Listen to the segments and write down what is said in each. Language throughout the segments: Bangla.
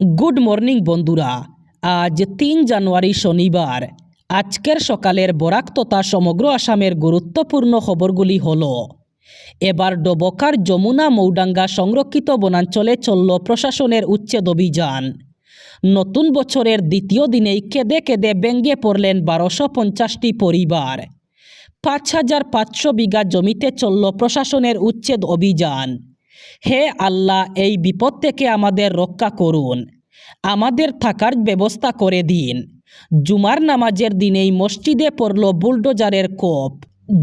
গুড মর্নিং বন্ধুরা। আজ তিন জানুয়ারি শনিবার। আজকের সকালের বরাক তথা সমগ্র আসামের গুরুত্বপূর্ণ খবরগুলি হল, এবার ডবকার যমুনা মৌডাঙ্গা সংরক্ষিত বনাঞ্চলে চলল প্রশাসনের উচ্ছেদ অভিযান। নতুন বছরের দ্বিতীয় দিনেই কেঁদে কেঁদে ব্যঙ্গে পড়লেন বারোশো পঞ্চাশটি পরিবার। পাঁচ হাজার পাঁচশো বিঘা জমিতে চলল প্রশাসনের উচ্ছেদ অভিযান। হে আল্লাহ, এই বিপদ থেকে আমাদের রক্ষা করুন। আমাদের থাকার ব্যবস্থা করে দিন। জুমার নামাজের দিনেই মসজিদে পড়ল বুলডোজারের কোপ।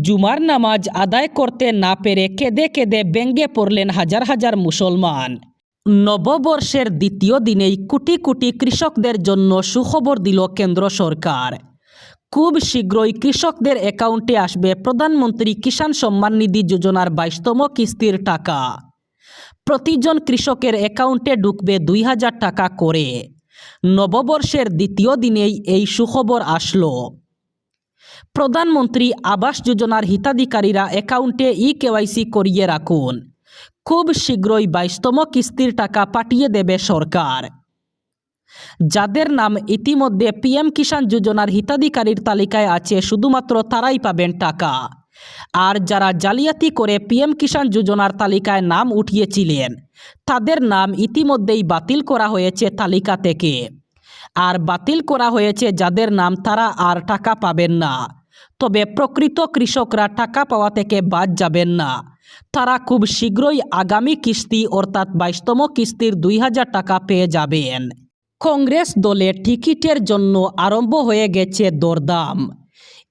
জুমার নামাজ আদায় করতে না পেরে কেঁদে কেঁদে ব্যঙ্গে পড়লেন হাজার হাজার মুসলমান। নববর্ষের দ্বিতীয় দিনেই কোটি কোটি কৃষকদের জন্য সুখবর দিল কেন্দ্র সরকার। খুব শীঘ্রই কৃষকদের অ্যাকাউন্টে আসবে প্রধানমন্ত্রী কিষাণ সম্মান নিধি যোজনার বাইশতম কিস্তির টাকা। প্রতিজন কৃষকের অ্যাকাউন্টে ঢুকবে দুই হাজার টাকা করে। নববর্ষের দ্বিতীয় দিনেই এই সুখবর আসলো। প্রধানমন্ত্রী আবাস যোজনার হিতাধিকারীরা অ্যাকাউন্টে ই কেওয়াইসি করিয়ে রাখুন। খুব শীঘ্রই বাইশতম কিস্তির টাকা পাঠিয়ে দেবে সরকার। যাদের নাম ইতিমধ্যে পিএম কিষাণ যোজনার হিতাধিকারীর তালিকায় আছে, শুধুমাত্র তারাই পাবেন টাকা। আর যারা জালিয়াতি করে পিএম কিষাণ যোজনার তালিকায় নাম উঠিয়েছিলেন, তাদের নাম ইতিমধ্যেই বাতিল করা হয়েছে তালিকা থেকে। আর বাতিল করা হয়েছে যাদের নাম তারা আর টাকা পাবেন না। তবে প্রকৃত কৃষকরা টাকা পাওয়া থেকে বাদ যাবেন না। তারা খুব শীঘ্রই আগামী কিস্তি অর্থাৎ বাইশতম কিস্তির দুই হাজার টাকা পেয়ে যাবেন। কংগ্রেস দলে টিকিটের জন্য আরম্ভ হয়ে গেছে দরদাম।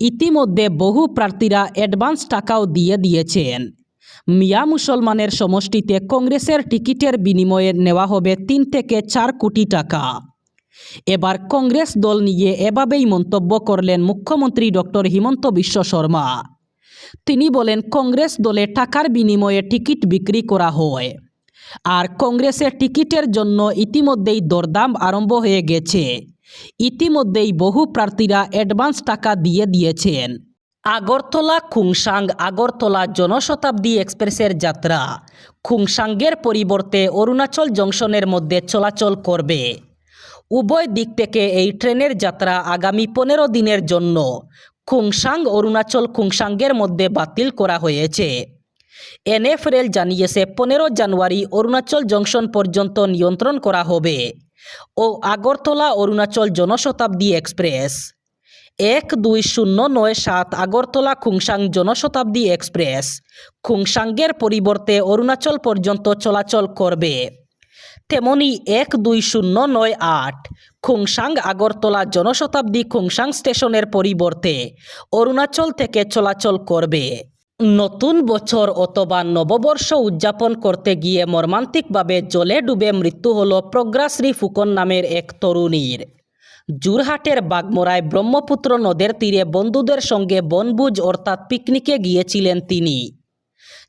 ইতিমধ্যে বহু প্রার্থীরা অ্যাডভান্স টাকাও দিয়ে দিয়েছেন। মিয়া মুসলমানের সমষ্টিতে কংগ্রেসের টিকিটের বিনিময়ে নেওয়া হবে তিন থেকে চার কোটি টাকা। এবার কংগ্রেস দল নিয়ে এভাবেই মন্তব্য করলেন মুখ্যমন্ত্রী ডক্টর হিমন্ত বিশ্ব শর্মা। তিনি বলেন, কংগ্রেস দলে টাকার বিনিময়ে টিকিট বিক্রি করা হয়। আর কংগ্রেসের টিকিটের জন্য ইতিমধ্যেই দরদাম আরম্ভ হয়ে গেছে। ইতিমধ্যেই বহু প্রার্থীরা অ্যাডভান্স টাকা দিয়ে দিয়েছেন। আগরতলা খুংসাং আগরতলা জনশতাব্দী এক্সপ্রেসের যাত্রা। খুংসাঙ্গের পরিবর্তে অরুণাচল জংশনের মধ্যে চলাচল করবে। উভয় দিক থেকে এই ট্রেনের যাত্রা আগামী পনেরো দিনের জন্য। খুংসাং অরুণাচল খুংসাঙ্গের মধ্যে বাতিল করা হয়েছে। এনএফরেল জানিয়েছে, পনেরো জানুয়ারি অরুণাচল জংশন পর্যন্ত নিয়ন্ত্রণ করা হবে। ও আগরতলা অরুণাচল জনশতাব্দী এক্সপ্রেস। এক দুই শূন্য নয় সাত আগরতলা খুংসাং জনশতাব্দী এক্সপ্রেস। খুংসাঙ্গের পরিবর্তে অরুণাচল পর্যন্ত চলাচল করবে। তেমনি এক দুই শূন্য নয় আট খুংসাং আগরতলা জনশতাব্দী খুংসাং স্টেশনের পরিবর্তে অরুণাচল থেকে চলাচল করবে। নতুন বছর অথবা নববর্ষ উদযাপন করতে গিয়ে মর্মান্তিকভাবে জলে ডুবে মৃত্যু হল প্রজ্ঞাশ্রী ফুকন নামের এক তরুণীর। জুরহাটের বাগমোড়ায় ব্রহ্মপুত্র নদের তীরে বন্ধুদের সঙ্গে বনভোজ অর্থাৎ পিকনিকে গিয়েছিলেন তিনি।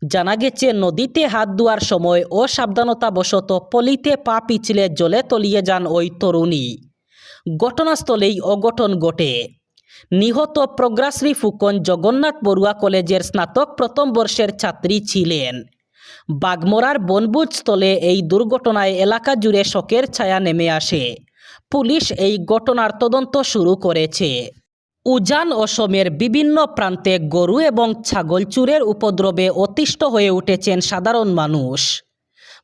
জানা গেছে, নদীতে হাত ধোয়ার সময় অসাবধানতাবশত পলিতে পা পিছলে জলে তলিয়ে যান ওই তরুণী। ঘটনাস্থলেই অঘটন ঘটে। নিহত প্রজ্ঞাশ্রী ফুকন জগন্নাথ বড়ুয়া কলেজের স্নাতক প্রথম বর্ষের ছাত্রী ছিলেন। বাগমোড়ার বনভোজস্থলে এই দুর্ঘটনায় এলাকা জুড়ে শোকের ছায়া নেমে আসে। পুলিশ এই ঘটনার তদন্ত শুরু করেছে। উজান অসমের বিভিন্ন প্রান্তে গরু এবং ছাগল চুরের উপদ্রবে অতিষ্ঠ হয়ে উঠেছেন সাধারণ মানুষ।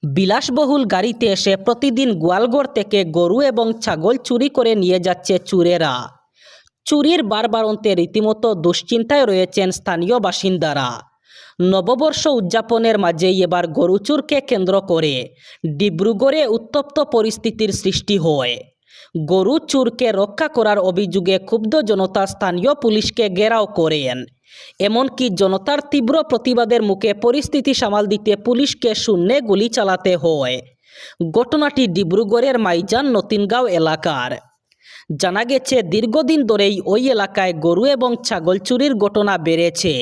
বিলাসবহুল গাড়িতে এসে প্রতিদিন গোয়ালঘর থেকে গরু এবং ছাগল চুরি করে নিয়ে যাচ্ছে চুরেরা। চুরির বারবারন্তে রীতিমতো দুশ্চিন্তায় রয়েছেন স্থানীয় বাসিন্দারা। নববর্ষ উদযাপনের মাঝেই এবার গরুচুরকে কেন্দ্র করে ডিব্রুগড়ে উত্তপ্ত পরিস্থিতির সৃষ্টি হয়। গরু চুরকে রক্ষা করার অভিযোগে ক্ষুব্ধ জনতা স্থানীয় পুলিশকে ঘেরাও করেন। এমনকি জনতার তীব্র প্রতিবাদের মুখে পরিস্থিতি সামাল দিতে পুলিশকে শূন্যে গুলি চালাতে হয়। ঘটনাটি ডিব্রুগড়ের মাইজান নতিনগাঁও এলাকার। জানা গেছে, দীর্ঘদিন ধরেই ওই এলাকায় গরু এবং ছাগল চুরির ঘটনা বেড়েছে।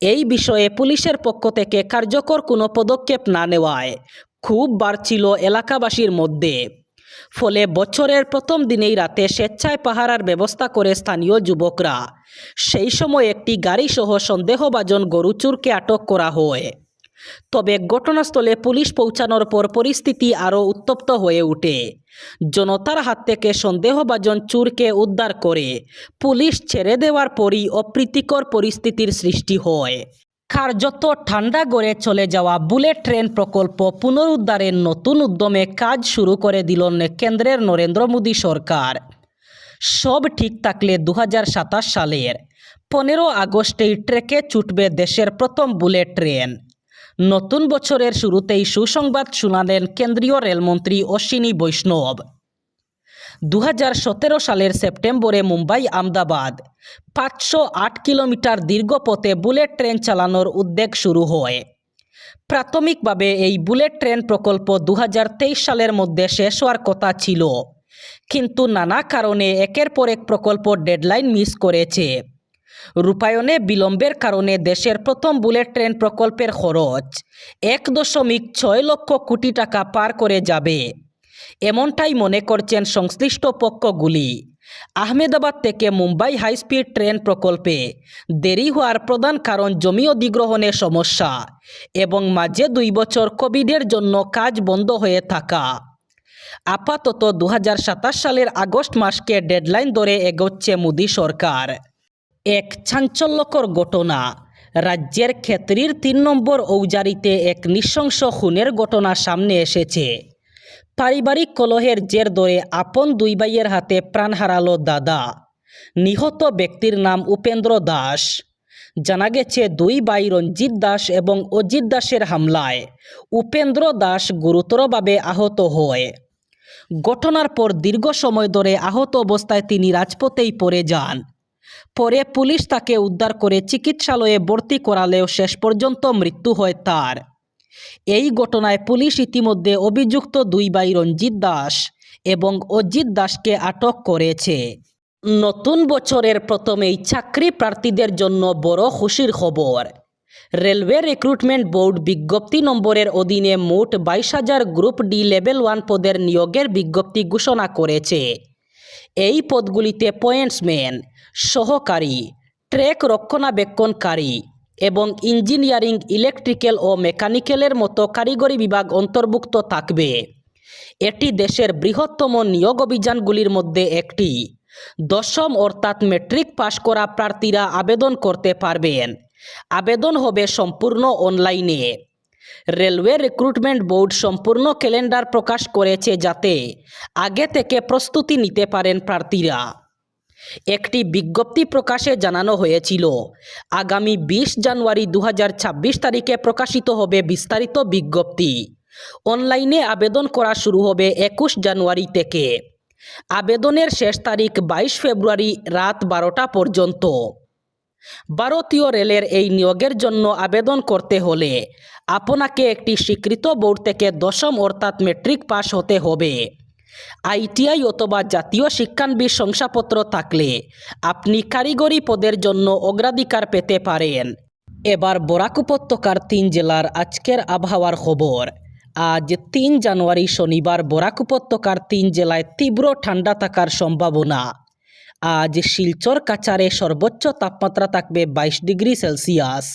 এই বিষয়ে পুলিশের পক্ষ থেকে কার্যকর কোনো পদক্ষেপ না নেওয়ায় খুব বাড়ছিল এলাকাবাসীর মধ্যে। ফলে বছরের প্রথম দিনেই রাতে স্বেচ্ছায় পাহারার ব্যবস্থা করে স্থানীয় যুবকরা। সেই সময় একটি গাড়িসহ সন্দেহভাজন গরুচুরকে আটক করা হয়। তবে ঘটনাস্থলে পুলিশ পৌঁছানোর পর পরিস্থিতি আরও উত্তপ্ত হয়ে ওঠে। জনতার হাত থেকে সন্দেহভাজন চুরকে উদ্ধার করে পুলিশ ছেড়ে দেওয়ার পরই অপ্রীতিকর পরিস্থিতির সৃষ্টি হয়। কার্যত ঠান্ডা গড়ে চলে যাওয়া বুলেট ট্রেন প্রকল্প পুনরুদ্ধারের নতুন উদ্যমে কাজ শুরু করে দিল কেন্দ্রের নরেন্দ্র মোদী সরকার। সব ঠিক থাকলে দু হাজার সাতাশ সালের পনেরো আগস্টেই ট্রেকে ছুটবে দেশের প্রথম বুলেট ট্রেন। নতুন বছরের শুরুতেই সুসংবাদ শুনালেন কেন্দ্রীয় রেলমন্ত্রী অশ্বিনী বৈষ্ণব। দু হাজার সতেরো সালের সেপ্টেম্বরে মুম্বাই আমদাবাদ, পাঁচশো আট কিলোমিটার দীর্ঘ পথে বুলেট ট্রেন চালানোর উদ্যোগ শুরু হয়। প্রাথমিকভাবে এই বুলেট ট্রেন প্রকল্প দু হাজার তেইশ সালের মধ্যে শেষ হওয়ার কথা ছিল, কিন্তু নানা কারণে একের পর এক প্রকল্প ডেডলাইন মিস করেছে। রূপায়ণে বিলম্বের কারণে দেশের প্রথম বুলেট ট্রেন প্রকল্পের খরচ এক দশমিক ছয় লক্ষ কোটি টাকা পার করে যাবে। এমনটাই মনে করছেন সংশ্লিষ্ট পক্ষগুলি। আহমেদাবাদ থেকে মুম্বাই হাইস্পিড ট্রেন প্রকল্পে দেরি হওয়ার প্রধান কারণ জমি অধিগ্রহণের সমস্যা এবং মাঝে দুই বছর কোভিডের জন্য কাজ বন্ধ হয়ে থাকা। আপাতত দু হাজার সাতাশ সালের আগস্ট মাসকে ডেডলাইন ধরে এগোচ্ছে মোদী সরকার। এক চাঞ্চল্যকর ঘটনা। রাজ্যের ক্ষেত্রীর তিন নম্বর ঔজারিতে এক নৃশংস খুনের ঘটনা সামনে এসেছে। পারিবারিক কলহের জের ধরে আপন দুই ভাইয়ের হাতে প্রাণ হারালো দাদা। নিহত ব্যক্তির নাম উপেন্দ্র দাস। জানা গেছে, দুই ভাই রঞ্জিত দাস এবং অজিত দাসের হামলায় উপেন্দ্র দাস গুরুতরভাবে আহত হয়। ঘটনার পর দীর্ঘ সময় ধরে আহত অবস্থায় তিনি রাজপথেই পড়ে যান। পরে পুলিশ তাকে উদ্ধার করে চিকিৎসালয়ে ভর্তি করালেও শেষ পর্যন্ত মৃত্যু হয় তার। এই ঘটনায় পুলিশ ইতিমধ্যে অভিযুক্ত দুই ভাই রঞ্জিত দাস এবং অজিত দাসকে আটক করেছে। নতুন বছরের প্রথমেই চাকরি প্রার্থীদের জন্য বড় খুশির খবর। রেলওয়ে রিক্রুটমেন্ট বোর্ড বিজ্ঞপ্তি নম্বরের অধীনে মোট বাইশ হাজার গ্রুপ ডি লেভেল ওয়ান পদের নিয়োগের বিজ্ঞপ্তি ঘোষণা করেছে। এই পদগুলিতে পয়েন্টসম্যান সহকারী ট্রেক রক্ষণাবেক্ষণকারী এবং ইঞ্জিনিয়ারিং ইলেকট্রিক্যাল ও মেকানিক্যালের মতো কারিগরি বিভাগ অন্তর্ভুক্ত থাকবে। এটি দেশের বৃহত্তম নিয়োগ অভিযানগুলির মধ্যে একটি। দশম অর্থাৎ মেট্রিক পাশ করা প্রার্থীরা আবেদন করতে পারবেন। আবেদন হবে সম্পূর্ণ অনলাইনে রেলওয়ে রিক্রুটমেন্ট বোর্ড সম্পূর্ণ ক্যালেন্ডার প্রকাশ করেছে যাতে আগে থেকে প্রস্তুতি নিতে পারেন প্রার্থীরা। একটি বিজ্ঞপ্তি প্রকাশে জানানো হয়েছিল, আগামী বিশ জানুয়ারি দু হাজার ছাব্বিশ তারিখে প্রকাশিত হবে বিস্তারিত বিজ্ঞপ্তি। অনলাইনে আবেদন করা শুরু হবে একুশ জানুয়ারি থেকে। আবেদনের শেষ তারিখ বাইশ ফেব্রুয়ারি রাত বারোটা পর্যন্ত। ভারতীয় রেলের এই নিয়োগের জন্য আবেদন করতে হলে আপনাকে একটি স্বীকৃত বোর্ড থেকে দশম অর্থাৎ মেট্রিক পাস হতে হবে। আইটিআই অথবা জাতীয় শিক্ষানবিশ শংসাপত্র থাকলে আপনি কারিগরি পদের জন্য অগ্রাধিকার পেতে পারেন। এবার বরাক উপত্যকার তিন জেলার আজকের আবহাওয়ার খবর। আজ তিন জানুয়ারি শনিবার বরাক উপত্যকার তিন জেলায় তীব্র ঠান্ডা থাকার সম্ভাবনা। আজ শিলচর কাচারে সর্বোচ্চ তাপমাত্রা থাকবে বাইশ ডিগ্রি সেলসিয়াস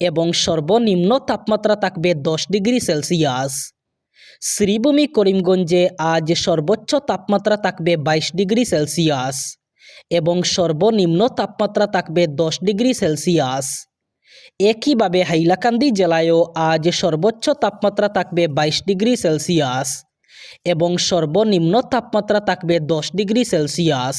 এবং সর্বনিম্ন তাপমাত্রা থাকবে দশ ডিগ্রি সেলসিয়াস। শ্রীভূমি করিমগঞ্জে আজ সর্বোচ্চ তাপমাত্রা থাকবে বাইশ ডিগ্রি সেলসিয়াস এবং সর্বনিম্ন তাপমাত্রা থাকবে দশ ডিগ্রি সেলসিয়াস। একইভাবে হাইলাকান্দি জেলায়ও আজ সর্বোচ্চ তাপমাত্রা থাকবে বাইশ ডিগ্রি সেলসিয়াস এবং সর্বনিম্ন তাপমাত্রা থাকবে দশ ডিগ্রি সেলসিয়াস।